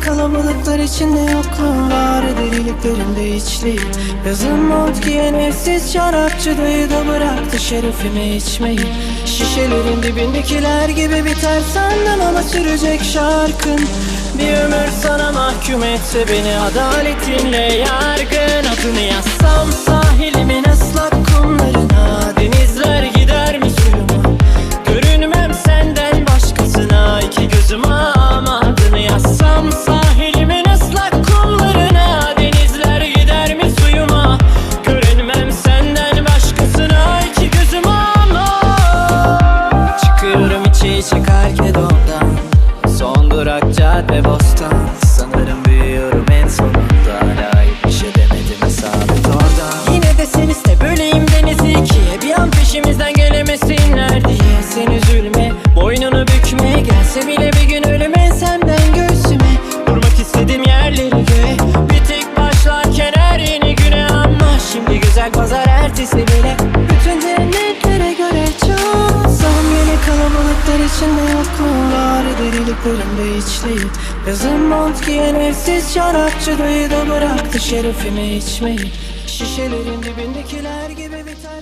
kalabalıklar içinde yokluğum var Deliliklerimde içliyim Yazın mont giyen evsiz şarapçı dayı da bıraktı şerefimi içmeyi. Şişelerin dibindekiler gibi biter. Senden ama sürecek şarkın. Bir ömür sana mahkum etse beni adaletinle yargın içe Karkedon'dan Son durak cadde bostan Sanırım büyüyorum en sonunda. Hala hiçbir şey demedim hesabet orada Yine de sen iste böleyim denizi ikiye. Bir an peşimizden gelemesinler diye. Sen üzülme boynunu bükme. Gelse bile bir gün ölüm ensemden göğsüme Durmak istedim yerleri göğe Bir tek başlarken her yeni güne Ama şimdi güzel pazar ertesi bile kalabalıklar içinde yokluğum var. Deliliklerimde içliyim Yazın mont giyen evsiz şarapçı dayı da bıraktı şerefimi içmeyi. Şişelerin dibindekiler gibi biter